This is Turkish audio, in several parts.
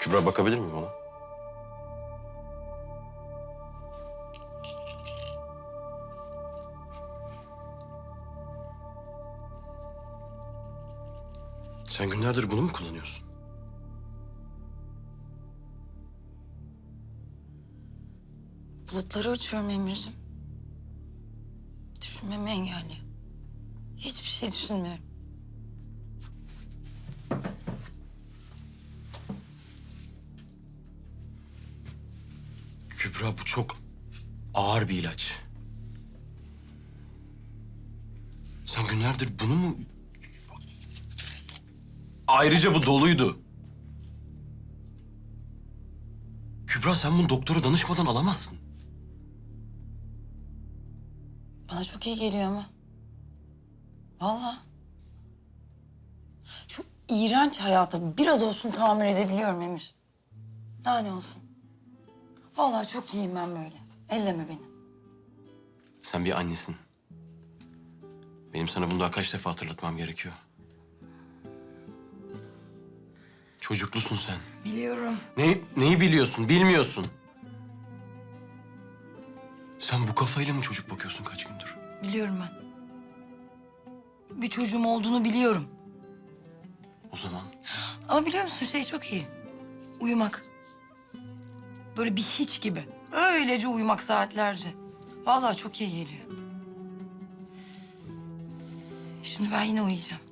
Kübra bakabilir miyim ona? Sen günlerdir bunu mu kullanıyorsun? Bulutları uçuyorum Emir'cim. Düşünmemi engelliyor. Hiçbir şey düşünmüyorum. Kübra bu çok ağır bir ilaç. Sen günlerdir bunu mu... Ayrıca bu doluydu. Kübra sen bunu doktora danışmadan alamazsın. Bana çok iyi geliyor ama. Vallahi. Şu iğrenç hayata biraz olsun tahammül edebiliyorum Emir. Daha ne olsun. Vallahi çok iyiyim ben böyle. Elleme beni. Sen bir annesin. Benim sana bunu daha kaç defa hatırlatmam gerekiyor. Çocuklusun sen. Biliyorum. Ne, neyi biliyorsun, bilmiyorsun. Sen bu kafayla mı çocuk bakıyorsun kaç gündür? Biliyorum ben. Bir çocuğum olduğunu biliyorum. O zaman Ama biliyor musun şey çok iyi. Uyumak. Böyle bir hiç gibi. Öylece uyumak saatlerce. Vallahi çok iyi geliyor. Şimdi ben yine uyuyacağım.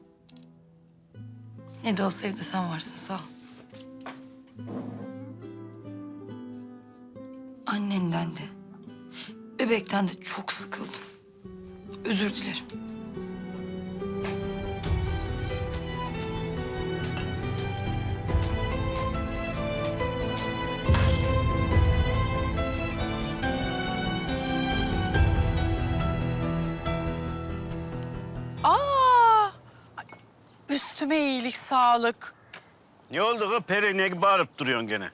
Ne de olsa evde sen varsın sağ ol. Annenden de, bebekten de çok sıkıldım. Özür dilerim. Üstüme iyilik, sağlık. Ne oldu kız Peri? Ne bağırıp duruyorsun gene?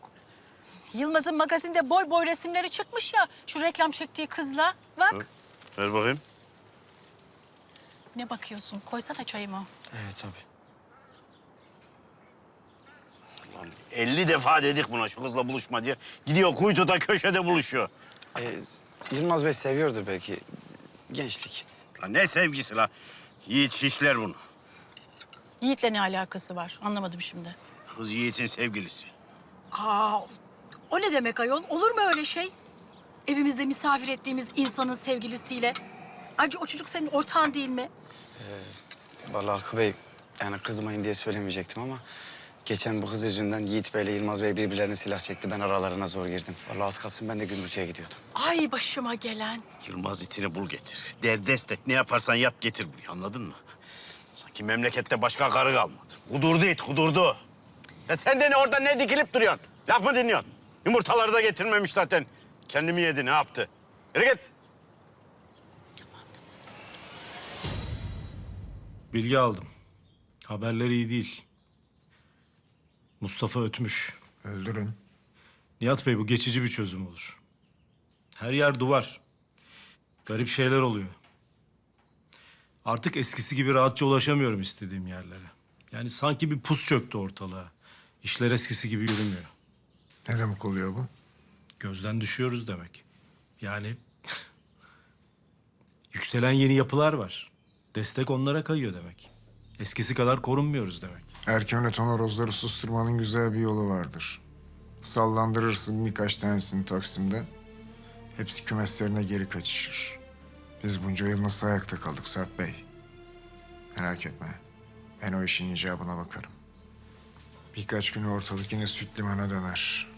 Yılmaz'ın magazinde boy boy resimleri çıkmış ya. Şu reklam çektiği kızla. Bak. Ver bakayım. Ne bakıyorsun? Koysana çayımı. Evet tabii. Lan 50 defa dedik buna şu kızla buluşma diye. Gidiyor kuytuda köşede buluşuyor. Ee, Yılmaz Bey seviyordur belki. Gençlik. Lan ne sevgisi la? Yiğit şişler bunu. Yiğit'le ne alakası var? Anlamadım şimdi. Kız Yiğit'in sevgilisi. Aa, o ne demek ayol? Olur mu öyle şey? Evimizde misafir ettiğimiz insanın sevgilisiyle. Ayrıca o çocuk senin ortağın değil mi? Vallahi Hakkı Bey, yani kızmayın diye söylemeyecektim ama... ...geçen bu kız yüzünden Yiğit Bey ile Yılmaz Bey birbirlerine silah çekti. Ben aralarına zor girdim. Vallahi az kalsın ben de gümbürtüye gidiyordum. Ay başıma gelen. Yılmaz itini bul getir. Derdest et. Ne yaparsan yap getir buraya anladın mı? Sanki memlekette başka karı kalmadı. Kudurdu it kudurdu. Ya sen de ne orada ne dikilip duruyorsun? Laf mı dinliyorsun? Yumurtaları da getirmemiş zaten. Kendimi yedi ne yaptı? Yürü git. Bilgi aldım. Haberler iyi değil. Mustafa ötmüş. Öldürün. Nihat Bey bu geçici bir çözüm olur. Her yer duvar. Garip şeyler oluyor. Artık eskisi gibi rahatça ulaşamıyorum istediğim yerlere. Yani sanki bir pus çöktü ortalığa. İşler eskisi gibi yürümüyor. Ne demek oluyor bu? Gözden düşüyoruz demek. Yani yükselen yeni yapılar var. Destek onlara kayıyor demek. Eskisi kadar korunmuyoruz demek. Erken öten horozları susturmanın güzel bir yolu vardır. Sallandırırsın birkaç tanesini Taksim'de. Hepsi kümeslerine geri kaçışır. Biz bunca yıl nasıl ayakta kaldık Sarp Bey? Merak etme. Ben o işin icabına bakarım. Birkaç güne ortalık yine süt limana döner.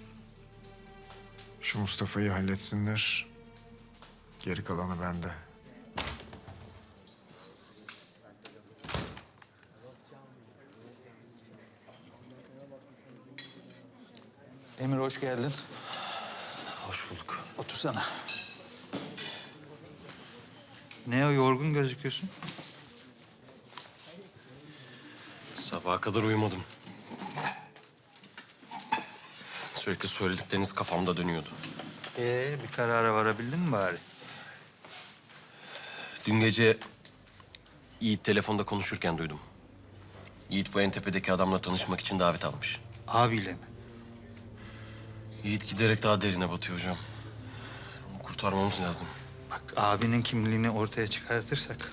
Şu Mustafa'yı halletsinler. Geri kalanı bende. Emir hoş geldin. Hoş bulduk. Otursana. Ne o yorgun gözüküyorsun? Sabaha kadar uyumadım. Sürekli söyledikleriniz kafamda dönüyordu. Ee, bir karara varabildin mi bari? Dün gece Yiğit telefonda konuşurken duydum. Yiğit bu en tepedeki adamla tanışmak için davet almış. Abiyle mi? Yiğit giderek daha derine batıyor hocam. Onu kurtarmamız lazım. Bak abinin kimliğini ortaya çıkartırsak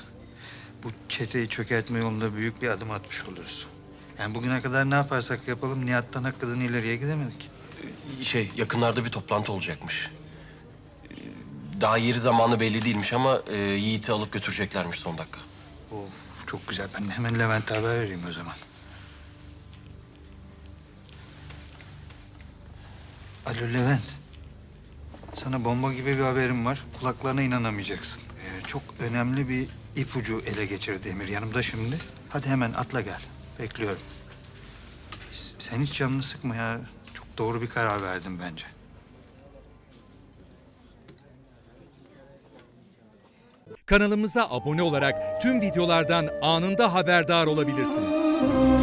bu çeteyi çökertme yolunda büyük bir adım atmış oluruz. Yani bugüne kadar ne yaparsak yapalım Nihat'tan hakikaten ileriye gidemedik. Şey, yakınlarda bir toplantı olacakmış. Ee, Daha yeri zamanı belli değilmiş ama e, Yiğit'i alıp götüreceklermiş son dakika. Of çok güzel. Ben hemen Levent'e haber vereyim o zaman. Alo Levent. Sana bomba gibi bir haberim var. Kulaklarına inanamayacaksın. Ee, çok önemli bir ipucu ele geçirdi Emir. Yanımda şimdi. Hadi hemen atla gel. Bekliyorum. Sen hiç canını sıkma ya. Çok doğru bir karar verdin bence. Kanalımıza abone olarak tüm videolardan anında haberdar olabilirsiniz.